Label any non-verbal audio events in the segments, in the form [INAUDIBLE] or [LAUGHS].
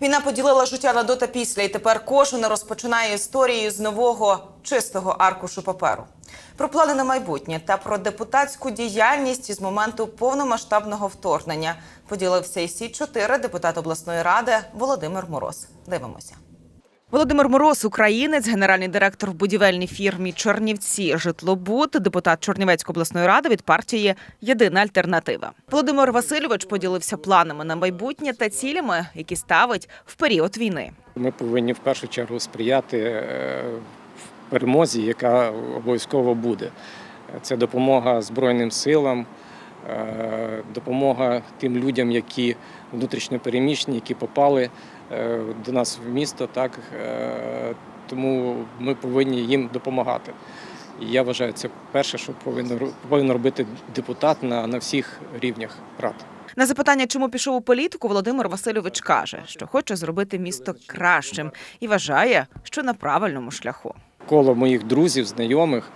Війна поділила життя на до та після, і тепер кожен розпочинає історію з нового чистого аркушу паперу. Про плани на майбутнє та про депутатську діяльність із моменту повномасштабного вторгнення поділився і сі 4 депутат обласної ради Володимир Мороз. Дивимося. Володимир Мороз, українець, генеральний директор в будівельній фірмі Чернівці Житлобуд, депутат Чорнівецької обласної ради від партії Єдина альтернатива. Володимир Васильович поділився планами на майбутнє та цілями, які ставить в період війни. Ми повинні в першу чергу сприяти е, перемозі, яка обов'язково буде. Це допомога Збройним силам, допомога тим людям, які внутрішньо переміщені, які попали е, до нас в місто. Так Е, тому ми повинні їм допомагати. І я вважаю, це перше, що повинен повинен робити депутат на, на всіх рівнях рад. На запитання, чому пішов у політику, Володимир Васильович каже, що хоче зробити місто кращим і вважає, що на правильному шляху. коло моїх друзів, знайомих,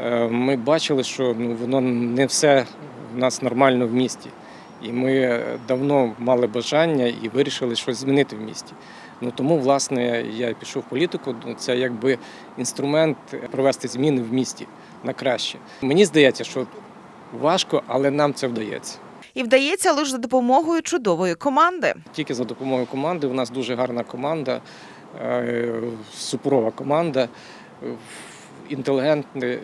е, ми бачили, що ну, воно не все в нас нормально в місті. І ми давно мали бажання і вирішили щось змінити в місті. Ну тому, власне, я пішов в політику. Ну, Це якби інструмент провести зміни в місті на краще. Мені здається, що важко, але нам це вдається. І вдається лише за допомогою чудової команди. Тільки за допомогою команди. У нас дуже гарна команда, е, суперова команда, е, інтелігентні е,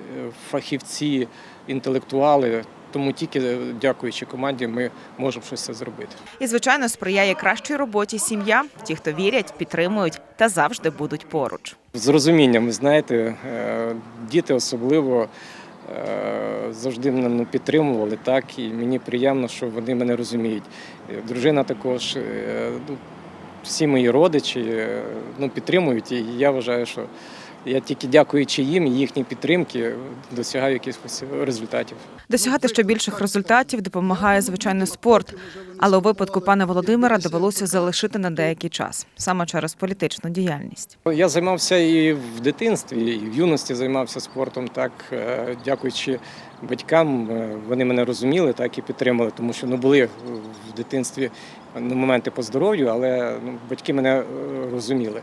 фахівці, інтелектуали. Тому тільки дякуючи команді, ми можемо щось це зробити. І, звичайно, сприяє кращій роботі сім'я, ті, хто вірять, підтримують та завжди будуть поруч. З розумінням, знаєте, е, діти особливо е, завжди мене підтримували, так і мені приємно, що вони мене розуміють. Е, Дружина також, е, ну, всі мої родичі е, ну, підтримують, і я вважаю, що я тільки дякуючи їм і їхній підтримки досягаю якихось результатів. Досягати ще більших результатів допомагає звичайно спорт. Але у випадку пана Володимира довелося залишити на деякий час саме через політичну діяльність. Я займався і в дитинстві, і в юності займався спортом. Так, е, дякуючи батькам, е, вони мене розуміли, так і підтримали, тому що ну були в дитинстві ну, моменти по здоров'ю, але ну, батьки мене е, розуміли.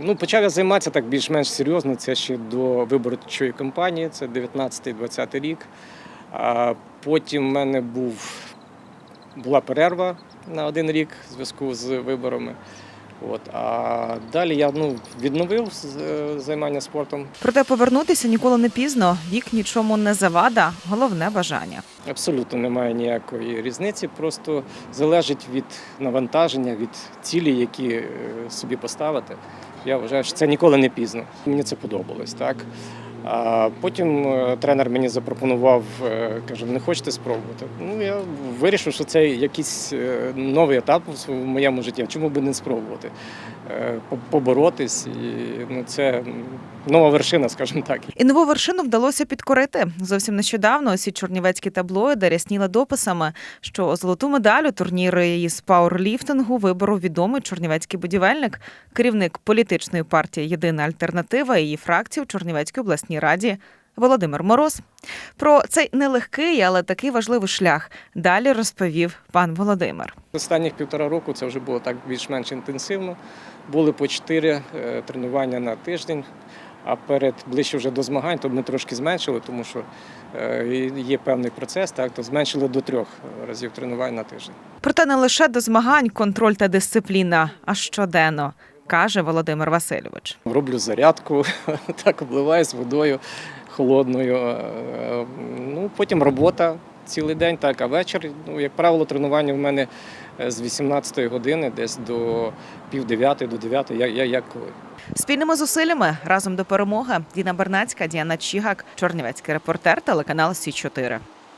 Ну, почав я займатися так більш-менш серйозно. Це ще до виборчої кампанії, це 19-20 рік. А потім в мене був, була перерва на один рік в зв'язку з виборами. От. А далі я ну, відновив е, займання спортом. Проте повернутися ніколи не пізно. Вік нічому не завада, головне бажання. Абсолютно немає ніякої різниці, просто залежить від навантаження, від цілі, які е, собі поставити. Я вважаю, що це ніколи не пізно. Мені це подобалось, так. А потім е, тренер мені запропонував, е, каже, не хочете спробувати. Ну я вирішив, що це якийсь е, новий етап в моєму житті. Чому би не спробувати? Поборотись, і ну, це нова вершина, скажімо так. І нову вершину вдалося підкорити. Зовсім нещодавно усі чорнівецькі таблоїди рясніли дописами, що золоту медаль у турнірі із пауерліфтингу виборов відомий чорнівецький будівельник, керівник політичної партії Єдина альтернатива її фракції у Чорнівецькій обласній раді. Володимир Мороз про цей нелегкий, але такий важливий шлях далі розповів пан Володимир. Останніх півтора року це вже було так більш-менш інтенсивно. Були по чотири е, тренування на тиждень. А перед ближче вже до змагань, то ми трошки зменшили, тому що е, є певний процес, так то зменшили до трьох разів тренувань на тиждень. Проте не лише до змагань контроль та дисципліна, а щоденно, каже Володимир Васильович. Роблю зарядку, [LAUGHS] так обливаюсь водою холодною. е, Ну потім робота цілий день, так, а вечір, ну як правило, тренування в мене е, з 18 години, десь до пів дев'ятої, до дев'ятої, я, я як коли. Спільними зусиллями разом до перемоги Діна Бернацька, Діана Чігак, Чорнівецький репортер, телеканал Сі 4